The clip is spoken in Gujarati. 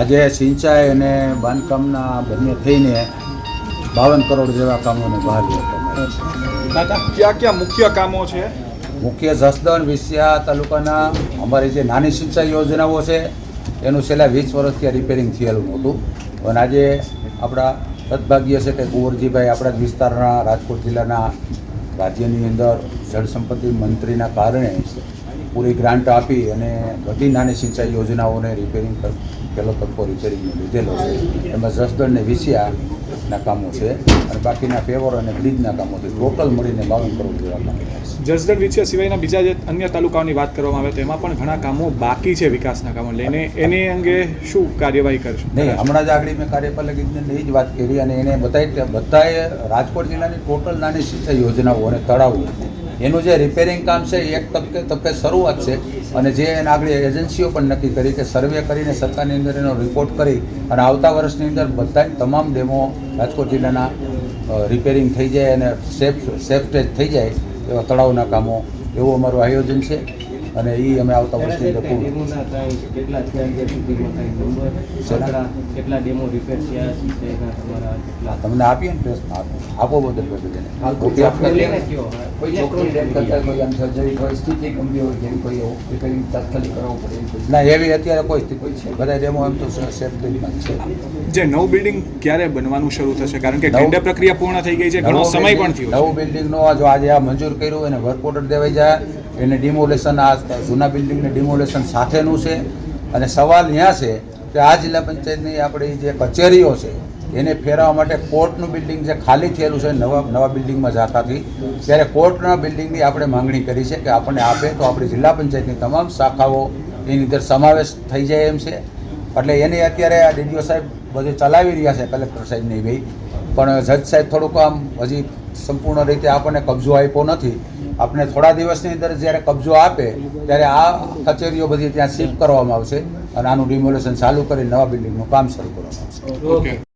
આજે સિંચાઈ અને બાંધકામના બંને થઈને બાવન કરોડ જેવા કામોને બહાર ક્યાં ક્યાં મુખ્ય કામો છે? મુખ્ય જસદણ વિસિયા તાલુકાના અમારી જે નાની સિંચાઈ યોજનાઓ છે એનું છેલ્લા વીસ વર્ષથી આ રિપેરિંગ થયેલું નહોતું. અને આજે આપણા સદભાગ્ય છે કે કુંવરજીભાઈ આપણા જ વિસ્તારના રાજકોટ જિલ્લાના રાજ્યની અંદર જળ સંપત્તિ મંત્રીના કારણે પૂરી ગ્રાન્ટ આપી અને બધી નાની સિંચાઈ યોજનાઓને રિપેરિંગ પહેલો તબક્કો રિપેરિંગનો લીધેલો છે. એમાં જસદણ ને વિસિયાના કામો છે અને બાકીના પેવર અને બ્રિજના કામો છે. ટોટલ મળીને બાવન કરોડ જેવા કામો છે. જસદણ વિછિયા સિવાયના બીજા જે અન્ય તાલુકાઓની વાત કરવામાં આવે તો એમાં પણ ઘણા કામો બાકી છે વિકાસના કામો લઈને. એની અંગે શું કાર્યવાહી કરશે? નહીં હમણાં જ આગળ મેં કાર્યપાલક એ જ વાત કરી અને એને બતાવી બધાએ રાજકોટ જિલ્લાની ટોટલ નાની સિંચાઈ યોજનાઓ અને તળાવો એનું જે રિપેરિંગ કામ છે, એ એક તબકે તબકે શરૂઆત છે. અને જે એના આગળ એજન્સીઓ પણ નક્કી કરી કે સર્વે કરીને સરકારની અંદર એનો રિપોર્ટ કરી અને આવતા વર્ષની અંદર બધા તમામ ડેમો રાજકોટ જિલ્લાના રિપેરિંગ થઈ જાય અને સેફ સેફ સ્ટેજ થઈ જાય એવા તળાવના કામો, એવું અમારું આયોજન છે. અને એ અમે આવતા કાંઈ કાંઈ કેટલા તમને આપીએ ને પ્રશ્ન આપો કોપી આપો કોઈ છોકરી કોઈ આમ સર્જરી હોય સ્થિતિ ગંભીર હોય જેવી કોઈ એવું રિપેરિંગ તાત્કાલિક કરાવવું પડે ના એવી અત્યારે કોઈ સ્થિતિ છે? બધા ડેમો એમ તો સેફ છે. જે નવું બિલ્ડિંગ ક્યારે બનવાનું શરૂ થશે? કારણ કે નવું- ટેન્ડર પ્રક્રિયા પૂર્ણ થઈ ગઈ છે ઘણો સમય પણ થયો નવું બિલ્ડિંગનો જો આજે આ મંજૂર કર્યું એને વર્ક ઓર્ડર દેવાઈ જાય એને ડિમોલેશન આ જૂના બિલ્ડિંગને ડિમોલેશન સાથેનું છે. અને સવાલ ત્યાં છે કે આ જિલ્લા પંચાયતની આપણી જે કચેરીઓ છે, એને ફેરવવા માટે કોર્ટનું બિલ્ડિંગ જે ખાલી થયેલું છે, નવા નવા બિલ્ડિંગમાં જાતાથી ત્યારે કોર્ટના બિલ્ડિંગની આપણે માંગણી કરી છે કે આપણને આપે તો આપણી જિલ્લા પંચાયતની તમામ શાખાઓ એની અંદર સમાવેશ થઈ જાય એમ છે. એટલે એની અત્યારે આ ડીડીઓ સાહેબ બધું ચલાવી રહ્યા છે, કલેક્ટર સાહેબની ભાઈ પણ જજ સાહેબ થોડુંક આમ હજી સંપૂર્ણ રીતે આપણને કબજો આપ્યો નથી. આપણે થોડા દિવસની અંદર જ્યારે કબજો આપે, ત્યારે આ કચેરીઓ બધી ત્યાં શિફ્ટ કરવામાં આવશે અને આનું ડિમોલેશન ચાલુ કરી નવા બિલ્ડિંગનું કામ શરૂ કરવામાં આવશે.